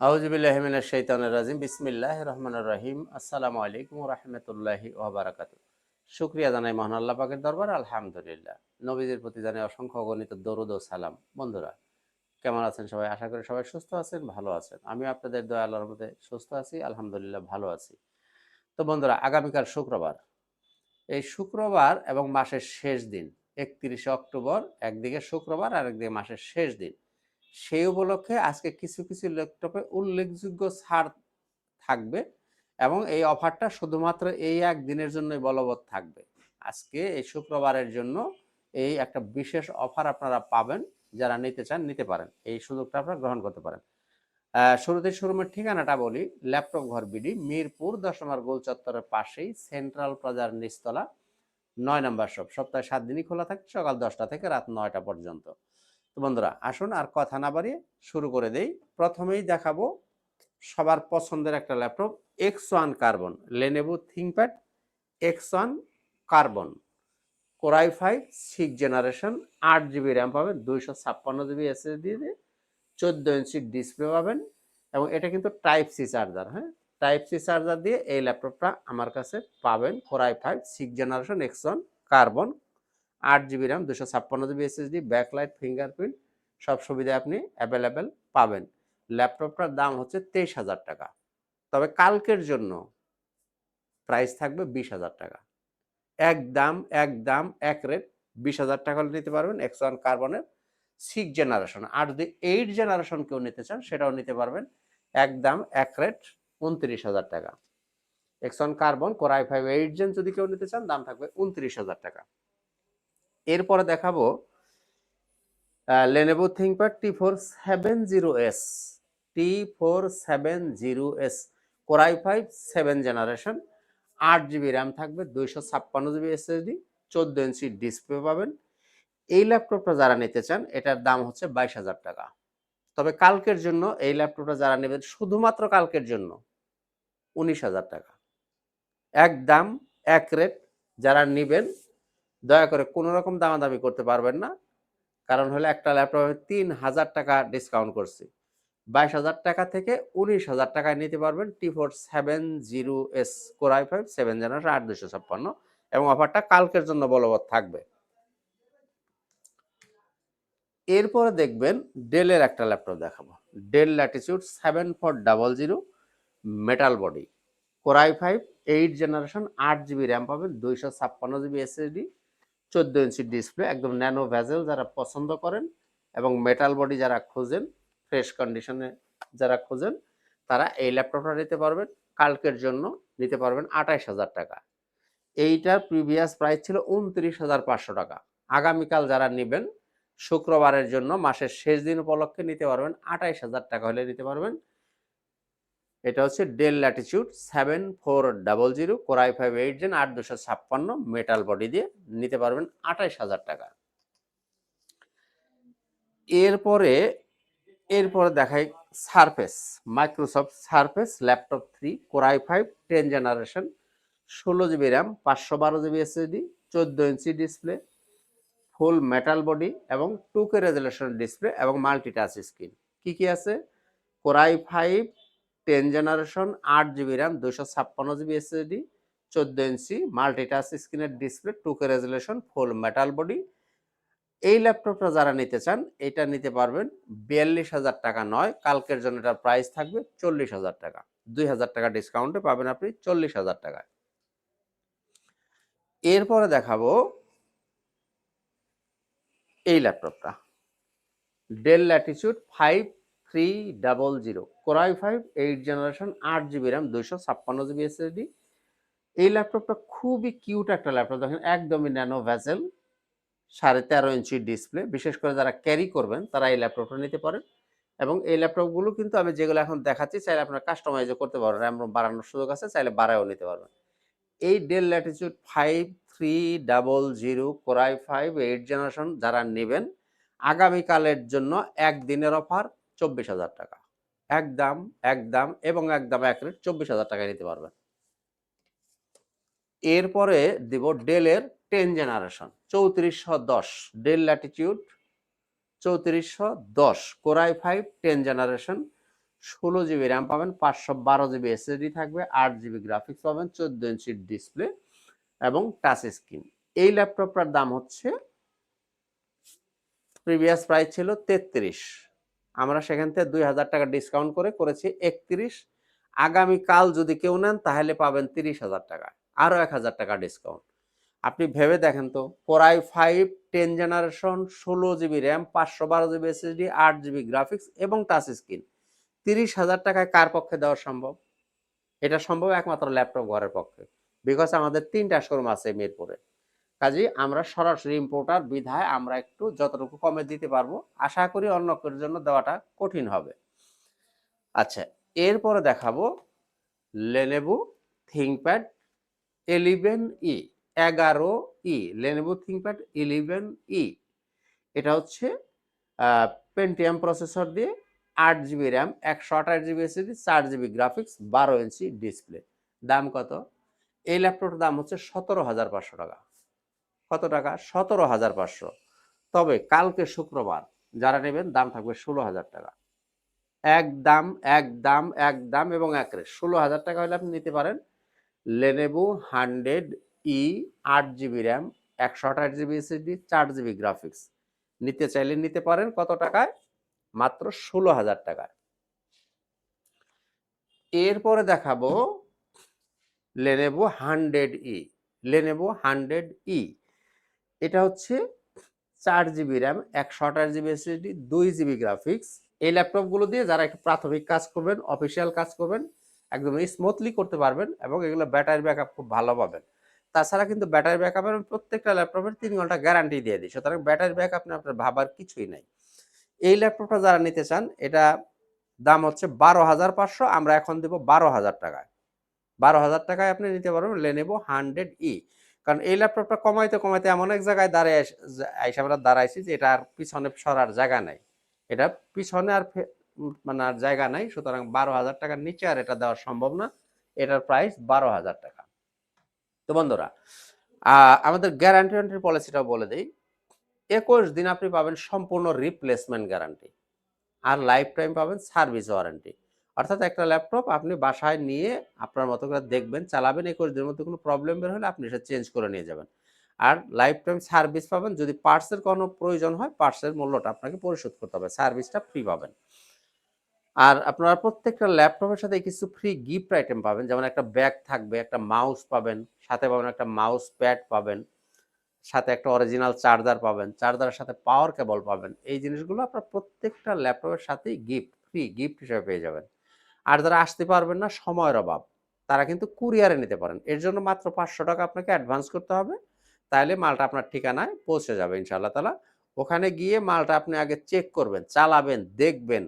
আউজুবিল্লাহমিনা শৈতানুর রাজিম। বিসমিল্লাহ রহমান রহিম। আসসালামু আলাইকুম রহমতুল্লাহি ওবরাকাত শুক্রিয়া জানাই মহান আল্লাহ পাকের দরবার। আলহামদুলিল্লাহ। নবীজির প্রতি জানাই অসংখ্য অগণিত দরুদ ও সালাম। বন্ধুরা, কেমন আছেন সবাই? আশা করি সবাই সুস্থ আছেন, ভালো আছেন। আমি আপনাদের দয়া আল্লাহর মধ্যে সুস্থ আছি, আলহামদুলিল্লাহ ভালো আছি। তো বন্ধুরা, আগামীকাল শুক্রবার। এই শুক্রবার এবং মাসের শেষ দিন, একত্রিশে অক্টোবর, একদিকে শুক্রবার আর একদিকে মাসের শেষ দিন। সেই উপলক্ষে আজকে কিছু কিছু ল্যাপটপে উল্লেখযোগ্য ছাড় থাকবে এবং এই অফারটা শুধুমাত্র এই এক দিনের জন্যই বলবৎ থাকবে। আজকে এই শুক্রবারের জন্য এই একটা বিশেষ অফার আপনারা পাবেন, যারা নিতে চান নিতে পারেন। এই সুযোগটা আপনারা গ্রহণ করতে পারেন। শুরুতে শোরুমের ঠিকানাটা বলি, ল্যাপটপ ঘর বিডি, মিরপুর দশ নম্বর গোল চত্বরের পাশেই সেন্ট্রাল প্লাজার নিচতলা, নয় নম্বর শপ। সপ্তাহে সাত দিনই খোলা থাকে, সকাল দশটা থেকে রাত নয়টা পর্যন্ত। বন্ধুরা, আসুন আর কথা না বাড়িয়ে শুরু করে দেই। প্রথমেই দেখাবো সবার পছন্দের একটা laptop X one carbon Lenovo ThinkPad X one carbon core i five six generation আট জিবি র্যাম পাবেন, দুইশো ছাপ্পান্ন জিবি এসএসডি দিয়ে চোদ্দ ইঞ্চি ডিসপ্লে পাবেন এবং এটা কিন্তু টাইপ সি চার্জার হ্যাঁ? টাইপ সি চার্জার দিয়ে এই ল্যাপটপটা আমার কাছে পাবেন core i five six generation X one carbon আট জিবি র্যাম দুশো ছাপ্পান্ন জিবি এসএসডি ব্যাকলাইট ফিঙ্গারপ্রিন্ট সব সুবিধা আপনি অ্যাভেলেবেল পাবেন। ল্যাপটপটার দাম হচ্ছে তেইশ হাজার টাকা। তবে কালকের জন্য প্রাইস থাকবে বিশ হাজার টাকা। এক দাম এক দাম এক রেট বিশ হাজার টাকা হলে নিতে পারবেন এক্স ওয়ান কার্বনের সিক্স জেনারেশন আর যদি এইট জেনারেশন কেউ নিতে চান, সেটাও নিতে পারবেন। এক দাম এক রেট উনত্রিশ হাজার টাকা। X one carbon core i five eight gen যদি কেউ নিতে চান, দাম থাকবে উনত্রিশ হাজার টাকা। এরপরে দেখাবো Lenovo ThinkPad T four seven zero S T four seven zero S core i five seven generation আট জিবি র্যাম থাকবে, দুইশো ছাপ্পান্ন জিবি এসএসডি চোদ্দ ইঞ্চি ডিসপ্লে পাবেন। এই ল্যাপটপটা যারা নিতে চান, এটার দাম হচ্ছে বাইশ হাজার টাকা। তবে কালকের জন্য এই ল্যাপটপটা যারা নেবেন, শুধুমাত্র কালকের জন্য, উনিশ হাজার টাকা। এক দাম এক রেট যারা নেবেন দয়া করে কোনো রকম দামাদামি করতে পারবেন না। কারণ হলো একটা ল্যাপটপে তিন হাজার টাকা ডিসকাউন্ট করছি। বাইশ হাজার টাকা থেকে উনিশ হাজার টাকায় নিতে পারবেন T four seven zero S core i five seven generation আট দুশো ছাপ্পান্ন এবং অফারটা কালকের জন্য বলবৎ থাকবে। এরপরে দেখবেন ডেলের একটা ল্যাপটপ দেখাবো। Dell Latitude seven four double zero metal body core i five eight generation আট জিবি র্যাম পাবেন, দুইশো ছাপ্পান্ন জিবি এসএসডি চোদ্দ ইঞ্চি ডিসপ্লে একদম ন্যানো ভ্যাজেল যারা পছন্দ করেন এবং মেটাল বডি যারা খোঁজেন ফ্রেশ কন্ডিশনে যারা খোঁজেন, তারা এই ল্যাপটপটা নিতে পারবেন। কালকের জন্য নিতে পারবেন আঠাইশ হাজার টাকা। এইটার প্রিভিয়াস প্রাইস ছিল উনত্রিশ হাজার পাঁচশো টাকা। আগামীকাল যারা নেবেন, শুক্রবারের জন্য, মাসের শেষ দিন উপলক্ষে নিতে পারবেন আঠাইশ হাজার টাকা হলে নিতে পারবেন। এটা হচ্ছে Dell Latitude seven four double zero, core i five eight gen, আট দুশো ছাপ্পান্ন, মেটাল বডি দিয়ে নিতে পারবেন আঠাইশ হাজার টাকা। এরপরে এরপরে দেখাই Surface, Microsoft Surface, laptop three, core i five, ten generation, ষোলো জিবি র্যাম, পাঁচশো বারো জিবি এসএসডি, চোদ্দ inch display, full metal body এবং টু কে রেজুলেশন ডিসপ্লে এবং মাল্টি টাচ স্ক্রিন। কি কি আছে? Core i five ten generation, আট জিবি র্যাম দুশো ছাপ্পান্ন জিবি এসএসডি, চোদ্দ ইঞ্চি মাল্টি টাচ স্ক্রিনের display, two K resolution full metal body. এই ল্যাপটপটা যারা নিতে চান, এটা নিতে পারবেন বিয়াল্লিশ হাজার টাকা নয়, কালকের জন্য এটার প্রাইস থাকবে চল্লিশ হাজার টাকা। দুই হাজার টাকা ডিসকাউন্টে পাবেন আপনি চল্লিশ হাজার টাকায়। এরপরে দেখাবো এই ল্যাপটপটা। Dell Latitude five three double zero core i five eight generation আট জিবি র্যাম দুইশো ছাপ্পান্ন জিবি এসএসডি এই ল্যাপটপটা খুবই কিউট একটা ল্যাপটপ দেখেন একদমই ন্যানো ভ্যাসেল সাড়ে তেরো ইঞ্চি ডিসপ্লে বিশেষ করে যারা ক্যারি করবেন, তারা এই ল্যাপটপটা নিতে পারেন। এবং এই ল্যাপটপগুলো কিন্তু আমি যেগুলো এখন দেখাচ্ছি, চাইলে আপনারা কাস্টমাইজও করতে পারবেন র্যাম বাড়ানোর সুযোগ আছে, চাইলে বাড়ায়ও নিতে পারবেন। এই Dell Latitude five three double zero core i five eight generation যারা নেবেন, আগামীকালের জন্য একদিনের অফার চব্বিশ হাজার টাকা। এক দাম এক দাম এবং এক দাম এক রেট চব্বিশ হাজার টাকায় নিতে পারবেন। এরপরে দিব ডেলের টেন জেনারেশন, চৌত্রিশশো দশ, ডেল ল্যাটিটিউড, চৌত্রিশশো দশ, core i five, ten generation, ষোলো জিবি র্যাম পাবেন, পাঁচশো বারো জিবি এসএসডি থাকবে, আট জিবি গ্রাফিক্স পাবেন, চোদ্দ ইঞ্চির ডিসপ্লে এবং টাচ স্ক্রিন। এই ল্যাপটপটার দাম হচ্ছে, প্রিভিয়াস প্রাইস ছিল তেত্রিশ। আমরা সেখান থেকে দুই হাজার টাকা ডিসকাউন্ট করে করেছি একত্রিশ। আগামীকাল যদি কেউ নেন, তাহলে পাবেন তিরিশ হাজার টাকা, আরও এক হাজার টাকা ডিসকাউন্ট আপনি ভেবে দেখেন তো core i five ten generation ষোলো জিবি র্যাম পাঁচশো বারো জিবি এসএসডি আট জিবি গ্রাফিক্স এবং টাচ স্ক্রিন তিরিশ হাজার টাকায় কার পক্ষে দেওয়া সম্ভব? এটা সম্ভব একমাত্র ল্যাপটপ ঘরের পক্ষে। বিকজ আমাদের তিনটা শোরুম আছে মিরপুরে। কাজেই আমরা সরাসরি ইম্পোর্টার বিধায় আমরা একটু যতটুকু কমে দিতে পারব, আশা করি অন্য কেউ জন্য দেওয়াটা কঠিন হবে। আচ্ছা এরপরে দেখাবো লেনেভো থিংপ্যাড এলিভেন ই এগারো ই লেনেবু থিংপ্যাড ইলেভেন ই এটা হচ্ছে পেন্টিএম প্রসেসর দিয়ে আট জিবি র্যাম একশো আঠাশ জিবি এসএসডি চার জিবি গ্রাফিক্স বারো ইঞ্চি ডিসপ্লে দাম কত? এই ল্যাপটপটার দাম হচ্ছে সতেরো হাজার পাঁচশো টাকা। কত টাকা? সতেরো হাজার পাঁচশো। তবে কালকে শুক্রবার যারা নেবেন, দাম থাকবে ষোলো হাজার টাকা। এক দাম এক দাম এক দাম এবং এক রেট। ষোলো হাজার টাকা হলে আপনি নিতে পারেন লেনেভো হান্ড্রেড ই আট জিবি র্যাম একশো আঠাশ জিবি এসএসডি চার জিবি গ্রাফিক্স নিতে চাইলে নিতে পারেন কত টাকায়? মাত্র ষোলো হাজার টাকায়। এরপরে দেখাবো Lenovo hundred E Lenovo hundred E এটা হচ্ছে চার জিবি র্যাম একশো আঠাশ জিবি এসএসডি দুই জিবি গ্রাফিক্স এই ল্যাপটপগুলো দিয়ে যারা একটু প্রাথমিক কাজ করবেন অফিসিয়াল কাজ করবেন, একদম স্মুথলি করতে পারবেন এবং এগুলো ব্যাটারি ব্যাকআপ খুব ভালো পাবেন। তাছাড়া কিন্তু ব্যাটারি ব্যাকআপ আমি প্রত্যেকটা ল্যাপটপের তিন ঘণ্টা গ্যারান্টি দিয়ে দিই, সুতরাং ব্যাটারি ব্যাকআপ নিয়ে আপনার ভাবার কিছুই নাই। এই ল্যাপটপটা যারা নিতে চান, এটা দাম হচ্ছে বারো হাজার পাঁচশো, আমরা এখন দেবো বারো হাজার টাকায়। বারো হাজার টাকায় আপনি নিতে পারবেন লেনেভো হান্ড্রেড ই কারণ এই ল্যাপটপটা কমাইতে কমাইতে এমন এক জায়গায় দাঁড়িয়ে আইসা আমরা দাঁড়াইছি যে এটা আর পিছনে সরার জায়গা নাই। এটা পিছনে আর মানে আর জায়গা নাই, সুতরাং বারো হাজার টাকার নিচে আর এটা দেওয়া সম্ভব না। এটার প্রাইস বারো হাজার টাকা। তো বন্ধুরা আমাদের গ্যারান্টি ওয়ারেন্টির পলিসিটাও বলে দিই। একুশ দিন আপনি পাবেন সম্পূর্ণ রিপ্লেসমেন্ট গ্যারান্টি আর লাইফ টাইম পাবেন সার্ভিস ওয়ারেন্টি অর্থাৎ একটা ল্যাপটপ আপনি বাসায় নিয়ে আপনার মতো করে দেখবেন, চালাবেন একুশ দিনের মধ্যে কোনো প্রবলেম বের হলে আপনি সেটা চেঞ্জ করে নিয়ে যাবেন। আর লাইফ টাইম সার্ভিস পাবেন, যদি পার্টসের কোনো প্রয়োজন হয় পার্টসের মূল্যটা আপনাকে পরিশোধ করতে হবে সার্ভিসটা ফ্রি পাবেন। আর আপনারা প্রত্যেকটা ল্যাপটপের সাথে কিছু ফ্রি গিফট আইটেম পাবেন, যেমন একটা ব্যাগ থাকবে, একটা মাউস পাবেন, সাথে পাবেন একটা মাউস প্যাড পাবেন, সাথে একটা অরিজিনাল চার্জার পাবেন চার্জারের সাথে পাওয়ার কেবল পাবেন, এই জিনিসগুলো আপনার প্রত্যেকটা ল্যাপটপের সাথেই গিফট ফ্রি গিফট হিসেবে পেয়ে যাবেন। আর যারা আসতে পারবেন না, সময়ের অভাব। তারা কিন্তু কুরিয়ারে নিতে পারেন। এর জন্য মাত্র পাঁচশো টাকা আপনাকে অ্যাডভান্স করতে হবে। তাহলে মালটা আপনার ঠিকানায় পৌঁছে যাবে ইনশাআল্লাহ তালা ওখানে গিয়ে মালটা আপনি আগে চেক করবেন, চালাবেন, দেখবেন।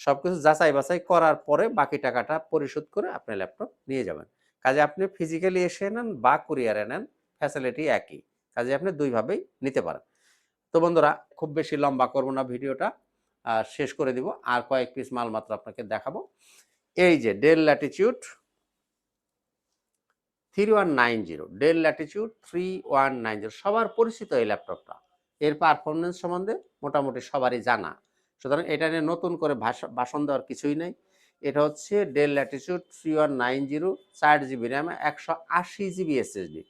সবকিছু যাচাই বাছাই করার পরে বাকি টাকাটা পরিশোধ করে আপনি ল্যাপটপ নিয়ে যাবেন। কাজে আপনি ফিজিক্যালি এসে নেন বা কুরিয়ারে নেন, ফ্যাসিলিটি একই। কাজে আপনি দুইভাবেই নিতে পারেন। তো বন্ধুরা, খুব বেশি লম্বা করব না ভিডিওটা। শেষ করে দিব। আর কয়েক পিস মাল মাত্র আপনাকে দেখাবো। এই যে Dell Latitude three one nine zero Dell Latitude three one nine zero সবার পরিচিত এই ল্যাপটপটা। এর পারফরমেন্স সম্বন্ধে মোটামুটি সবারই জানা। সুতরাং এটা নিয়ে নতুন করে ভাষা, ভাষণ দেওয়ার কিছুই নেই। এটা হচ্ছে Dell Latitude three one nine zero চার জিবি র্যাম একশো আশি জিবি এসএসডি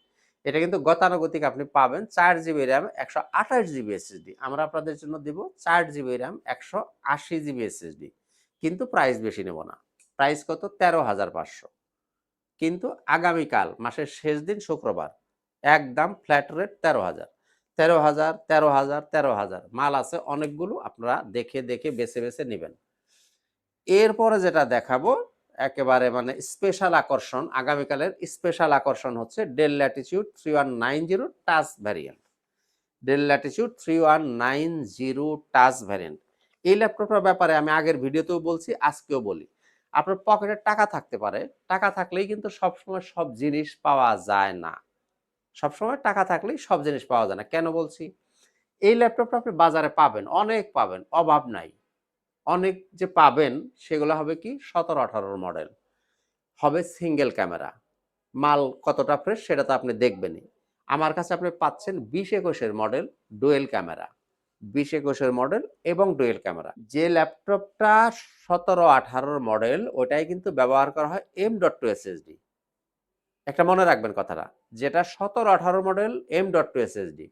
এটা কিন্তু গতানুগতিক আপনি পাবেন। চার জিবি র্যাম, একশো আঠাশ জিবি এসএসডি। আমরা আপনাদের জন্য দিব চার জিবি র্যাম, একশো আশি জিবি এসএসডি। কিন্তু প্রাইস বেশি নেব না। প্রাইস কত? তেরো হাজার পাঁচশো। কিন্তু আগামীকাল, মাসের শেষ দিন, শুক্রবার, একদম ফ্ল্যাট রেট তেরো হাজার। তেরো হাজার তেরো হাজার তেরো হাজার। মাল আছে অনেকগুলো, আপনারা দেখে দেখে, বেছে বেছে নেবেন। এরপরে যেটা দেখাবো একেবারে মানে স্পেশাল আকর্ষণ, আগামীকালের স্পেশাল আকর্ষণ হচ্ছে Dell Latitude three one nine zero touch variant Dell Latitude three one nine zero touch variant এই ল্যাপটপটার ব্যাপারে আমি আগের ভিডিওতেও বলছি, আজকেও বলি। আপনার পকেটে টাকা থাকতে পারে। টাকা থাকলেই কিন্তু সবসময় সব জিনিস পাওয়া যায় না। সবসময় টাকা থাকলেই সব জিনিস পাওয়া যায় না। কেন বলছি? এই ল্যাপটপটা আপনি বাজারে পাবেন, অনেক পাবেন, অভাব নাই। অনেক যে পাবেন সেগুলো হবে কি সতেরো, আঠারোর মডেল হবে সিঙ্গেল ক্যামেরা মাল কতটা ফ্রেশ সেটা তো আপনি দেখবেনই। আমার কাছে আপনি পাচ্ছেন বিশ একুশের মডেল ডুয়েল ক্যামেরা বিশ একুশের মডেল এবং ডুয়েল ক্যামেরা যে ল্যাপটপটা সতেরো, আঠারোর মডেল ওটাই কিন্তু ব্যবহার করা হয় এম ডট টু এসএসডি একটা মনে রাখবেন কথাটা, যেটা সতেরো আঠারো model M dot two SSD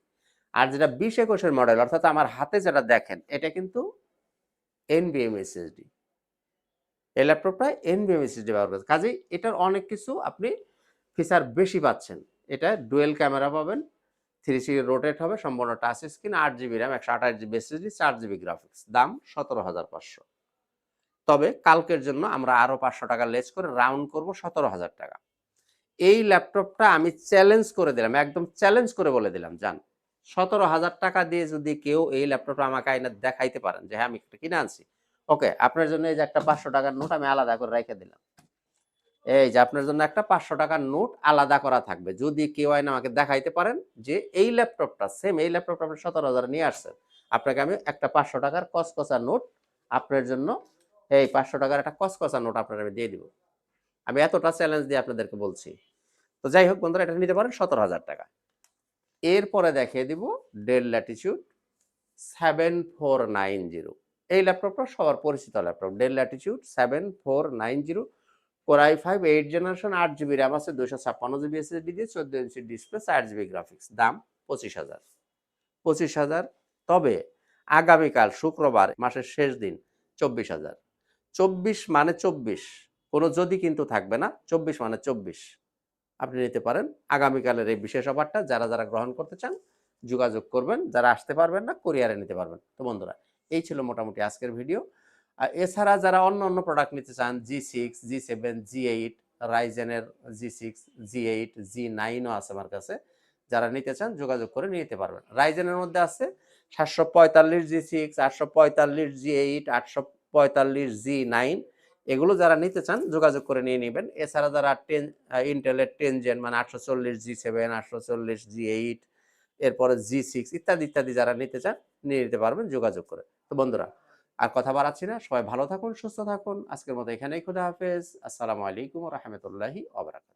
আর যেটা বিশ একুশের মডেল অর্থাৎ আমার হাতে যেটা দেখেন, এটা কিন্তু এনবিএম এসএসডি এই ল্যাপটপটা এনবিএম এসএসডি ব্যবহার করছে। কাজেই এটার অনেক কিছু আপনি ফিচার বেশি পাচ্ছেন। এটা ডুয়েল ক্যামেরা পাবেন থ্রি সি রোটেট হবে, সম্পূর্ণ টাচ স্ক্রিন আট জিবি র্যাম একশো আঠাশ জিবি এসএসডি চার জিবি গ্রাফিক্স দাম সতেরো হাজার পাঁচশো। তবে কালকের জন্য আমরা আরও পাঁচশো টাকা লেস করে রাউন্ড করব সতেরো হাজার টাকা। এই ল্যাপটপটা আমি চ্যালেঞ্জ করে দিলাম, একদম চ্যালেঞ্জ করে বলে দিলাম, জান। সতেরো হাজার টাকা দিয়ে যদি কেউ এই ল্যাপটপটা আমাকে আইনা দেখাইতে পারেন যে হ্যাঁ আমি একটা কিনে আনছি। ওকে, আপনার জন্য এই যে একটা পাঁচশো টাকার নোট আমি আলাদা করে রেখে দিলাম। এই যে আপনার জন্য একটা পাঁচশো টাকার নোট আলাদা করা থাকবে। যদি কেউ আইন আমাকে দেখাইতে পারেন যে, এই ল্যাপটপটা সেম এই ল্যাপটপটা আপনি সতেরো হাজার নিয়ে আসছেন। আপনাকে আমি একটা পাঁচশো টাকার কসকসা নোট আপনার জন্য, এই পাঁচশো টাকার একটা কসকসা নোট আপনার আমি দিয়ে দিব। আমি এতটা চ্যালেঞ্জ দিয়ে আপনাদেরকে বলছি। তো যাই হোক বন্ধুরা, এটা নিতে পারেন সতেরো হাজার টাকা। এরপরে দেখিয়ে দিব Dell Latitude seven four nine zero এই ল্যাপটপটা সবার পরিচিত laptop. Dell Latitude seven four nine zero core i five eight generation আট জিবি র্যাম আছে দুশো ছাপ্পান্ন জিবি এসএসডি দিয়ে চোদ্দ ইঞ্চি ডিসপ্লে চার জিবি গ্রাফিক্স দাম পঁচিশ হাজার। পঁচিশ হাজার। তবে আগামীকাল শুক্রবার, মাসের শেষ দিন, চব্বিশ হাজার। চব্বিশ মানে চব্বিশ। কোনো যদি কিন্তু থাকবে না, চব্বিশ মানে চব্বিশ। আপনি নিতে পারেন। আগামীকালের এই বিশেষ অফারটা যারা যারা গ্রহণ করতে চান, যোগাযোগ করবেন। যারা আসতে পারবেন না, কোরিয়ারে নিতে পারবেন। তো বন্ধুরা, এই ছিল মোটামুটি আজকের ভিডিও। আর এছাড়া যারা অন্য অন্য প্রোডাক্ট নিতে চান G six G seven G eight রাইজেনের G six G eight G নাইনও আছে আমার কাছে। যারা নিতে চান, যোগাযোগ করে নিতে পারবেন। রাইজেনের মধ্যে আছে সাতশো পঁয়তাল্লিশ জি সিক্স আটশো পঁয়তাল্লিশ জি এইট আটশো পঁয়তাল্লিশ জি নাইন এগুলো যারা নিতে চান, যোগাযোগ করে নিয়ে নেবেন। এছাড়া যারা টেন ইন্টেলের টেন জেন মানে আটশো চল্লিশ জি সেভেন আটশো চল্লিশ জি এইট এরপরে জি সিক্স ইত্যাদি ইত্যাদি যারা নিতে চান, নিয়ে নিতে পারবেন যোগাযোগ করে। তো বন্ধুরা, আর কথা বাড়াচ্ছি না। সবাই ভালো থাকুন, সুস্থ থাকুন। আজকের মতো এখানেই খুদা হাফেজ। আসসালামু আলাইকুম রহমতুল্লাহি অবরাকাত